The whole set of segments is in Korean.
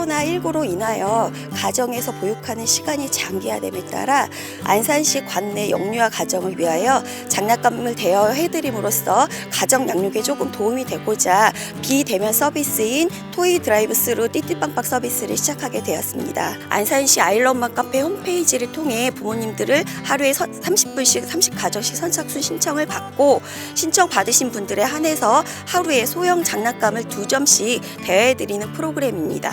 코로나19로 인하여 가정에서 보육하는 시간이 장기화됨에 따라 안산시 관내 영유아 가정을 위하여 장난감을 대여해드림으로써 가정 양육에 조금 도움이 되고자 비대면 서비스인 토이 드라이브 스루 띠띠빵빵 서비스를 시작하게 되었습니다. 안산시 아이러브만 카페 홈페이지를 통해 부모님들을 하루에 30분씩 30가정씩 선착순 신청을 받고 신청 받으신 분들에 한해서 하루에 소형 장난감을 두 점씩 대여해드리는 프로그램입니다.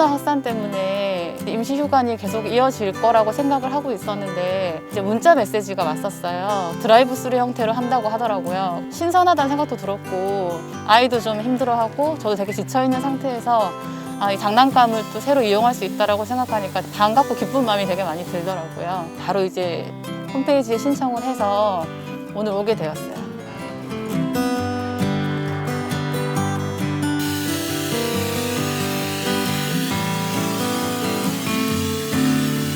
코로나 확산 때문에 임시 휴관이 계속 이어질 거라고 생각을 하고 있었는데 이제 문자 메시지가 왔었어요. 드라이브 스루 형태로 한다고 하더라고요. 신선하다는 생각도 들었고 아이도 좀 힘들어하고 저도 되게 지쳐 있는 상태에서 아, 이 장난감을 또 새로 이용할 수 있다라고 생각하니까 반갑고 기쁜 마음이 되게 많이 들더라고요. 바로 이제 홈페이지에 신청을 해서 오늘 오게 되었어요.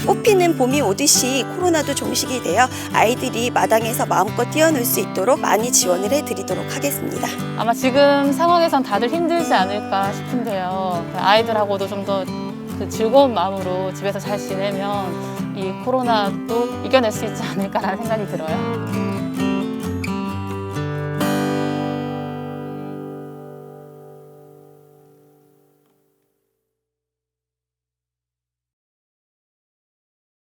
꽃피는 봄이 오듯이 코로나도 종식이 되어 아이들이 마당에서 마음껏 뛰어놀 수 있도록 많이 지원을 해드리도록 하겠습니다. 아마 지금 상황에선 다들 힘들지 않을까 싶은데요. 아이들하고도 좀더그 즐거운 마음으로 집에서 잘 지내면 이 코로나도 이겨낼 수 있지 않을까라는 생각이 들어요.